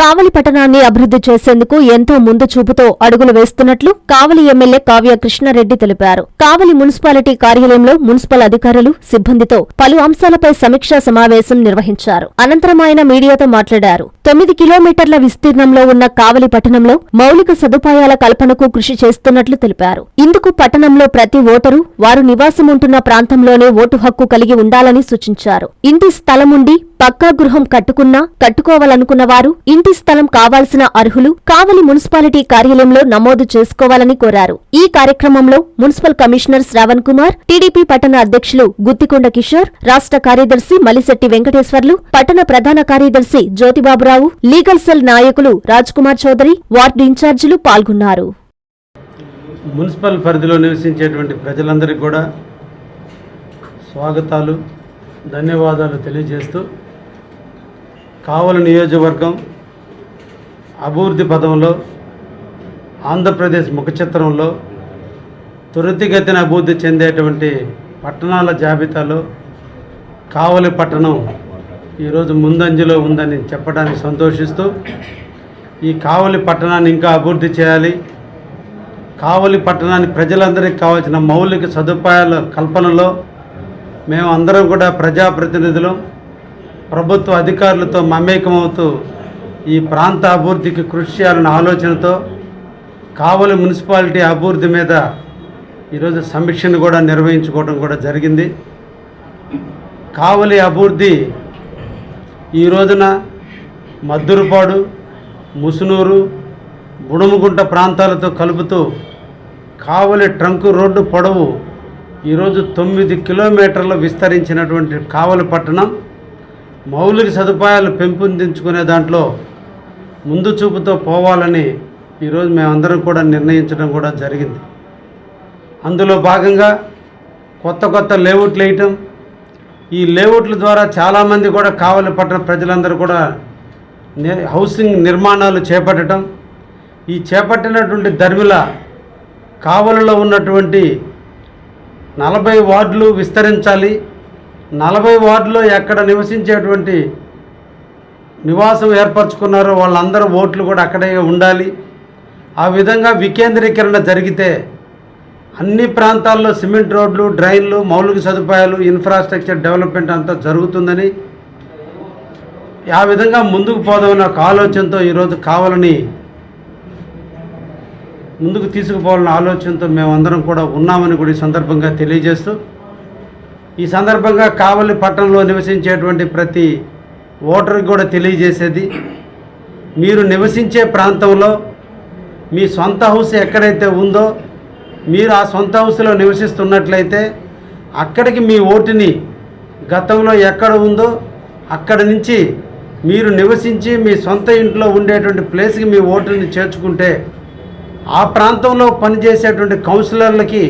కావలి పట్టణాన్ని అభివృద్ధి చేసేందుకు ఎంతో ముందు చూపుతో అడుగులు వేస్తున్నట్లు కావలి ఎమ్మెల్యే కావ్య కృష్ణారెడ్డి తెలిపారు. కావలి మున్సిపాలిటీ కార్యాలయంలో మున్సిపల్ అధికారులు సిబ్బందితో పలు అంశాలపై సమీక్షా సమావేశం నిర్వహించారు. అనంతరం ఆయన మీడియాతో మాట్లాడారు. తొమ్మిది కిలోమీటర్ల విస్తీర్ణంలో ఉన్న కావలి పట్టణంలో మౌలిక సదుపాయాల కల్పనకు కృషి చేస్తున్నట్లు తెలిపారు. ఇందుకు పట్టణంలో ప్రతి ఓటరు వారు నివాసం ఉంటున్న ప్రాంతంలోనే ఓటు హక్కు కలిగి ఉండాలని సూచించారు. ఇంటి స్థలముండి పక్కా గృహం కట్టుకున్నా కట్టుకోవాలనుకున్న వారు ఇంటి స్థలం కావాల్సిన అర్హులు కావలి మున్సిపాలిటీ కార్యాలయంలో నమోదు చేసుకోవాలని కోరారు. ఈ కార్యక్రమంలో municipal commissioner Shravan Kumar TDP పట్టణ అధ్యక్షులు గుత్తికొండ కిషోర్ రాష్ట్ర కార్యదర్శి మలిశెట్టి వెంకటేశ్వర్లు పట్టణ ప్రధాన కార్యదర్శి జ్యోతిబాబురావు లీగల్ సెల్ నాయకులు రాజ్ కుమార్ చౌదరి వార్డు ఇన్ఛార్జీలు పాల్గొన్నారు. మున్సిపల్ పరిధిలో నివసించేటువంటి ప్రజలందరికీ కూడా స్వాగతాలు ధన్యవాదాలు తెలియజేస్తూ కావలి నియోజకవర్గం అభివృద్ధి పదంలో ఆంధ్రప్రదేశ్ ముఖచిత్రంలో త్వరితగతిన అభివృద్ధి చెందేటువంటి పట్టణాల జాబితాలో కావలి పట్టణం ఈరోజు ముందంజలో ఉందని చెప్పడానికి సంతోషిస్తూ ఈ కావలి పట్టణాన్ని ఇంకా అభివృద్ధి చేయాలి. కావలి పట్టణాన్ని ప్రజలందరికీ కావాల్సిన మౌలిక సదుపాయాల కల్పనలో మేము అందరం కూడా ప్రజాప్రతినిధులం. ప్రభుత్వ అధికారులతో మమేకమవుతూ ఈ ప్రాంత అభివృద్ధికి కృషి చేయాలన్న ఆలోచనతో కావలి మున్సిపాలిటీ అభివృద్ధి మీద ఈరోజు సమీక్షను కూడా నిర్వహించుకోవడం కూడా జరిగింది. కావలి అభివృద్ధి ఈ రోజున మద్దురుపాడు ముసునూరు బుడుముగుంట ప్రాంతాలతో కలుపుతూ కావలి ట్రంక్ రోడ్డు పొడవు ఈరోజు తొమ్మిది కిలోమీటర్లు విస్తరించినటువంటి కావలి పట్టణం. మౌలిక సదుపాయాలు పెంపొందించుకునే దాంట్లో ముందు చూపుతో పోవాలని ఈరోజు మేమందరం కూడా నిర్ణయించడం కూడా జరిగింది. అందులో భాగంగా కొత్త కొత్త లేఅవుట్లు వేయటం ఈ లేఅవుట్ల ద్వారా చాలామంది కూడా కావలి పట్టణ ప్రజలందరూ కూడా హౌసింగ్ నిర్మాణాలు చేపట్టడం ఈ చేపట్టినటువంటి ధర్మిల కావలిలో ఉన్నటువంటి నలభై వార్డులు విస్తరించాలి నలభై వార్డులో ఎక్కడ నివసించేటువంటి నివాసం ఏర్పరచుకున్నారో వాళ్ళందరూ ఓట్లు కూడా అక్కడే ఉండాలి. ఆ విధంగా వికేంద్రీకరణ జరిగితే అన్ని ప్రాంతాల్లో సిమెంట్ రోడ్లు డ్రైన్లు మౌలిక సదుపాయాలు ఇన్ఫ్రాస్ట్రక్చర్ డెవలప్మెంట్ అంతా జరుగుతుందని ఆ విధంగా ముందుకు పోదామని ఒక ఆలోచనతో ఈరోజు కావాలని ముందుకు తీసుకుపోవాలన్న ఆలోచనతో మేమందరం కూడా ఉన్నామని కూడా ఈ సందర్భంగా తెలియజేస్తూ ఈ సందర్భంగా కావలి పట్టణంలో నివసించేటువంటి ప్రతి ఓటర్కి కూడా తెలియజేసేది. మీరు నివసించే ప్రాంతంలో మీ సొంత హౌస్ ఎక్కడైతే ఉందో మీరు ఆ సొంత హౌస్లో నివసిస్తున్నట్లయితే అక్కడికి మీ ఓటుని గతంలో ఎక్కడ ఉందో అక్కడి నుంచి మీరు నివసించి మీ సొంత ఇంట్లో ఉండేటువంటి ప్లేస్కి మీ ఓటుని చేర్చుకుంటే ఆ ప్రాంతంలో పనిచేసేటువంటి కౌన్సిలర్లకి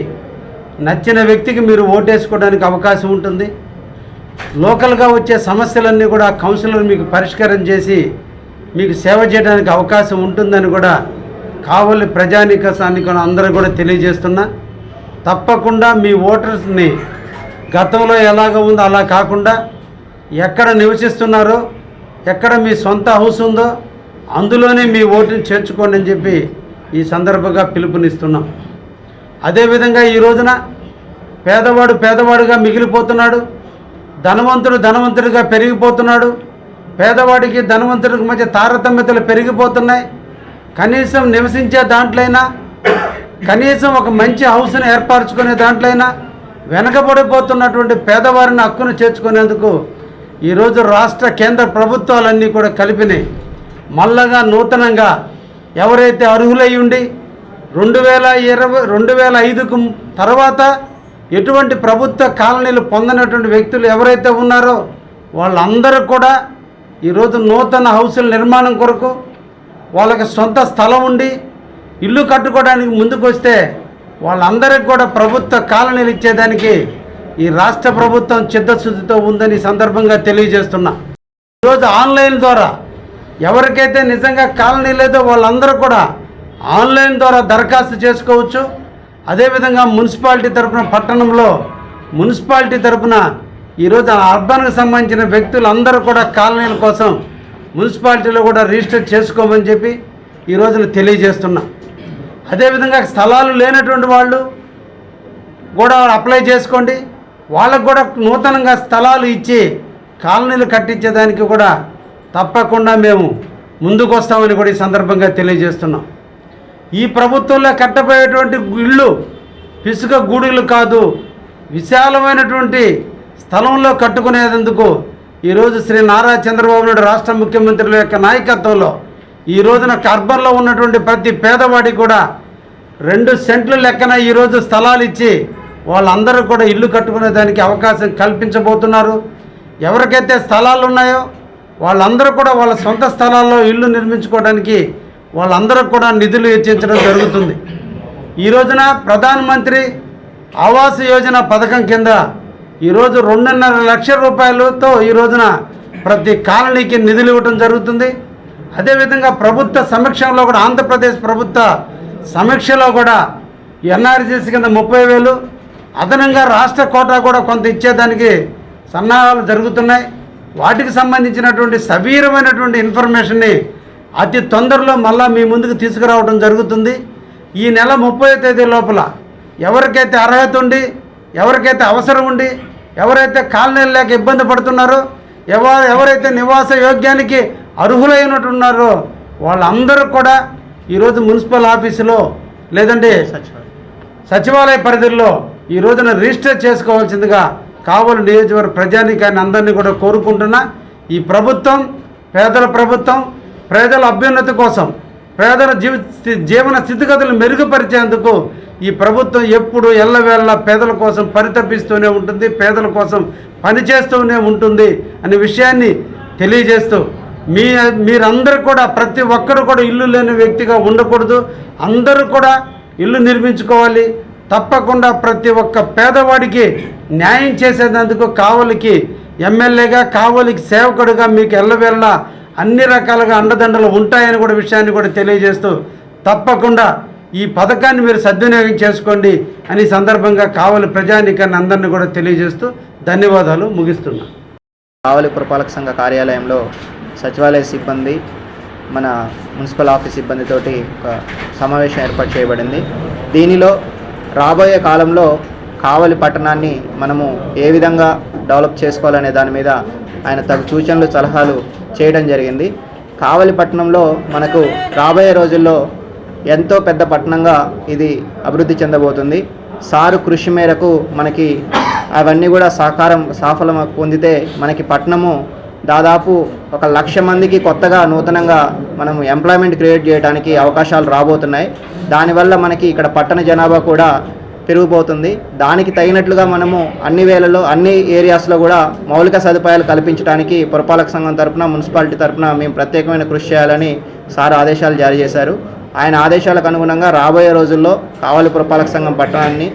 నచ్చిన వ్యక్తికి మీరు ఓటేసుకోవడానికి అవకాశం ఉంటుంది. లోకల్గా వచ్చే సమస్యలన్నీ కూడా కౌన్సిలర్ మీకు పరిష్కారం చేసి మీకు సేవ చేయడానికి అవకాశం ఉంటుందని కూడా కావలి ప్రజానిక సానికను అందరూ కూడా తెలియజేస్తున్నా. తప్పకుండా మీ ఓటర్స్ని గతంలో ఎలాగ ఉందో అలా కాకుండా ఎక్కడ నివసిస్తున్నారో ఎక్కడ మీ సొంత హౌస్ ఉందో అందులోనే మీ ఓటుని చేర్చుకోండి అని చెప్పి ఈ సందర్భంగా పిలుపునిస్తున్నాం. అదేవిధంగా ఈ రోజున పేదవాడు పేదవాడుగా మిగిలిపోతున్నాడు. ధనవంతుడు ధనవంతుడిగా పెరిగిపోతున్నాడు. పేదవాడికి ధనవంతుడికి మధ్య తారతమ్యతలు పెరిగిపోతున్నాయి. కనీసం నివసించే దాంట్లైనా కనీసం ఒక మంచి హౌస్ను ఏర్పరచుకునే దాంట్లైనా వెనకబడిపోతున్నటువంటి పేదవారిని హక్కును చేర్చుకునేందుకు ఈరోజు రాష్ట్ర కేంద్ర ప్రభుత్వాలన్నీ కూడా కలిపినాయి. మల్లగా నూతనంగా ఎవరైతే అర్హులై ఉండి రెండు వేల ఇరవై రెండు వేల ఐదుకు తర్వాత ఎటువంటి ప్రభుత్వ కాలనీలు పొందినటువంటి వ్యక్తులు ఎవరైతే ఉన్నారో వాళ్ళందరూ కూడా ఈరోజు నూతన హౌసుల నిర్మాణం కొరకు వాళ్ళకి సొంత స్థలం ఉండి ఇల్లు కట్టుకోవడానికి ముందుకు వస్తే వాళ్ళందరికీ కూడా ప్రభుత్వ కాలనీలు ఇచ్చేదానికి ఈ రాష్ట్ర ప్రభుత్వం చిత్తశుద్ధితో ఉందని సందర్భంగా తెలియజేస్తున్నా. ఈరోజు ఆన్లైన్ ద్వారా ఎవరికైతే నిజంగా కాలనీ లేదో వాళ్ళందరూ కూడా ఆన్లైన్ ద్వారా దరఖాస్తు చేసుకోవచ్చు. అదేవిధంగా మున్సిపాలిటీ తరపున పట్టణంలో మున్సిపాలిటీ తరపున ఈరోజు అర్బన్కి సంబంధించిన వ్యక్తులందరూ కూడా కాలనీల కోసం మున్సిపాలిటీలో కూడా రిజిస్టర్ చేసుకోమని చెప్పి ఈ రోజున తెలియజేస్తున్నా. అదేవిధంగా స్థలాలు లేనటువంటి వాళ్ళు కూడా అప్లై చేసుకోండి. వాళ్ళకు కూడా నూతనంగా స్థలాలు ఇచ్చి కాలనీలు కట్టించేదానికి కూడా తప్పకుండా మేము ముందుకు వస్తామని కూడా ఈ సందర్భంగా తెలియజేస్తున్నాం. ఈ ప్రభుత్వంలో కట్టబోయేటువంటి ఇళ్ళు పిసుక గూడులు కాదు విశాలమైనటువంటి స్థలంలో కట్టుకునేందుకు ఈరోజు శ్రీ నారా చంద్రబాబు నాయుడు రాష్ట్ర ముఖ్యమంత్రుల యొక్క నాయకత్వంలో ఈ రోజున కర్బన్లో ఉన్నటువంటి ప్రతి పేదవాడికి కూడా రెండు సెంట్లు లెక్కన ఈరోజు స్థలాలు ఇచ్చి వాళ్ళందరూ కూడా ఇల్లు కట్టుకునే దానికి అవకాశం కల్పించబోతున్నారు. ఎవరికైతే స్థలాలు ఉన్నాయో వాళ్ళందరూ కూడా వాళ్ళ సొంత స్థలాల్లో ఇల్లు నిర్మించుకోవడానికి వాళ్ళందరూ కూడా నిధులు వెచ్చించడం జరుగుతుంది. ఈ రోజున ప్రధానమంత్రి ఆవాస్ యోజన పథకం కింద ఈరోజు రెండున్నర లక్షల రూపాయలతో ఈ రోజున ప్రతి కాలనీకి నిధులు ఇవ్వడం జరుగుతుంది. అదేవిధంగా ప్రభుత్వ సమీక్షలో కూడా ఆంధ్రప్రదేశ్ ప్రభుత్వ సమీక్షలో కూడా ఎన్ఆర్జీసీ కింద ముప్పై వేలు అదనంగా రాష్ట్ర కోటా కూడా కొంత ఇచ్చేదానికి సన్నాహాలు జరుగుతున్నాయి. వాటికి సంబంధించినటువంటి సవీరమైనటువంటి ఇన్ఫర్మేషన్ని అతి తొందరలో మళ్ళా మీ ముందుకు తీసుకురావడం జరుగుతుంది. ఈ నెల ముప్పై తేదీ లోపల ఎవరికైతే అర్హత ఉండి ఎవరికైతే అవసరం ఉండి ఎవరైతే కాలనీలు లేక ఇబ్బంది పడుతున్నారో ఎవ ఎవరైతే నివాస యోగ్యానికి అర్హులైనట్టున్నారో వాళ్ళందరూ కూడా ఈరోజు మున్సిపల్ ఆఫీసులో లేదంటే సచివాలయ పరిధిలో ఈ రోజున రిజిస్టర్ చేసుకోవాల్సిందిగా కావలి నియోజకవర్గ ప్రజానీకాన్ని అందరినీ కూడా కోరుకుంటున్నా. ఈ ప్రభుత్వం పేదల ప్రభుత్వం పేదల అభ్యున్నతి కోసం పేదల జీవ జీవన స్థితిగతులు మెరుగుపరిచేందుకు ఈ ప్రభుత్వం ఎప్పుడు ఎల్లవేళ పేదల కోసం పరితపిస్తూనే ఉంటుంది పేదల కోసం పనిచేస్తూనే ఉంటుంది అనే విషయాన్ని తెలియజేస్తూ మీ మీరందరూ కూడా ప్రతి ఒక్కరు కూడా ఇల్లు లేని వ్యక్తిగా ఉండకూడదు. అందరూ కూడా ఇల్లు నిర్మించుకోవాలి. తప్పకుండా ప్రతి ఒక్క పేదవాడికి న్యాయం చేసేందుకు కావలికి ఎమ్మెల్యేగా కావలికి సేవకుడిగా మీకు ఎల్లవేళ్ళ అన్ని రకాలుగా అండదండలు ఉంటాయని కూడా విషయాన్ని కూడా తెలియజేస్తూ తప్పకుండా ఈ పథకాన్ని మీరు సద్వినియోగం చేసుకోండి అని సందర్భంగా కావలి ప్రజానికాన్ని అందరినీ కూడా తెలియజేస్తూ ధన్యవాదాలు ముగిస్తున్నా. కావలి పురపాలక సంఘ కార్యాలయంలో సచివాలయ సిబ్బంది మన మున్సిపల్ ఆఫీస్ సిబ్బందితోటి ఒక సమావేశం ఏర్పాటు చేయబడింది. దీనిలో రాబోయే కాలంలో కావలి పట్టణాన్ని మనము ఏ విధంగా డెవలప్ చేసుకోవాలనే దాని మీద ఆయన తగు సూచనలు సలహాలు చేయడం జరిగింది. కావలి పట్టణంలో మనకు రాబోయే రోజుల్లో ఎంతో పెద్ద పట్టణంగా ఇది అభివృద్ధి చెందబోతుంది. సారు కృషి మేరకు మనకి అవన్నీ కూడా సాకారం సాఫలం పొందితే మనకి పట్టణము దాదాపు ఒక లక్ష మందికి కొత్తగా నూతనంగా మనం ఎంప్లాయ్మెంట్ క్రియేట్ చేయడానికి అవకాశాలు రాబోతున్నాయి. దానివల్ల మనకి ఇక్కడ పట్టణ జనాభా కూడా పెరిగిపోతుంది. దానికి తగినట్లుగా మనము అన్ని వేళల్లో అన్ని ఏరియాస్లో కూడా మౌలిక సదుపాయాలు కల్పించడానికి పురపాలక సంఘం తరఫున మున్సిపాలిటీ తరపున మేము ప్రత్యేకమైన కృషి చేయాలని సార్ ఆదేశాలు జారీ చేశారు. ఆయన ఆదేశాలకు అనుగుణంగా రాబోయే రోజుల్లో కావలి పురపాలక సంఘం పట్టణాన్ని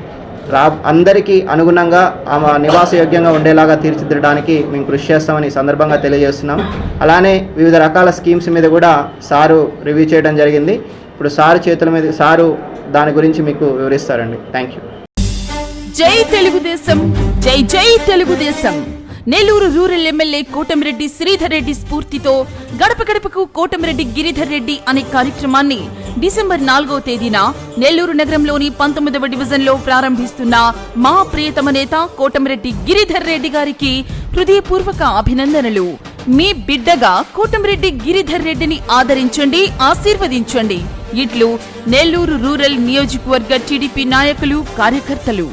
రా అందరికీ అనుగుణంగా ఆమె నివాసయోగ్యంగా ఉండేలాగా తీర్చిదిద్దడానికి మేము కృషి చేస్తామని సందర్భంగా తెలియజేస్తున్నాం. అలానే వివిధ రకాల స్కీమ్స్ మీద కూడా సారు రివ్యూ చేయడం జరిగింది. ఇప్పుడు సారు చేతుల మీద సారు దాని గురించి మీకు వివరిస్తారండి. థ్యాంక్ యూ జై తెలుగుదేశం జై జై తెలుగుదేశం. నెల్లూరు రూరల్ ఎమ్మెల్యే కోటమిరెడ్డి శ్రీధర్ రెడ్డి స్ఫూర్తితో గడప గడపకు కోటమిరెడ్డి గిరిధర్ రెడ్డి అనే కార్యక్రమాన్ని డిసెంబర్ నాలుగో తేదీన నెల్లూరు నగరంలోని పంతొమ్మిదవ డివిజన్లో ప్రారంభిస్తున్న మా ప్రియతమ నేత కోటమిరెడ్డి గిరిధర్ రెడ్డి గారికి హృదయపూర్వక అభినందనలు. మీ బిడ్డగా కోటమిరెడ్డి గిరిధర్ రెడ్డిని ఆదరించండి ఆశీర్వదించండి. ఇట్లు నెల్లూరు రూరల్ నియోజకవర్గ టీడీపీ నాయకులు కార్యకర్తలు.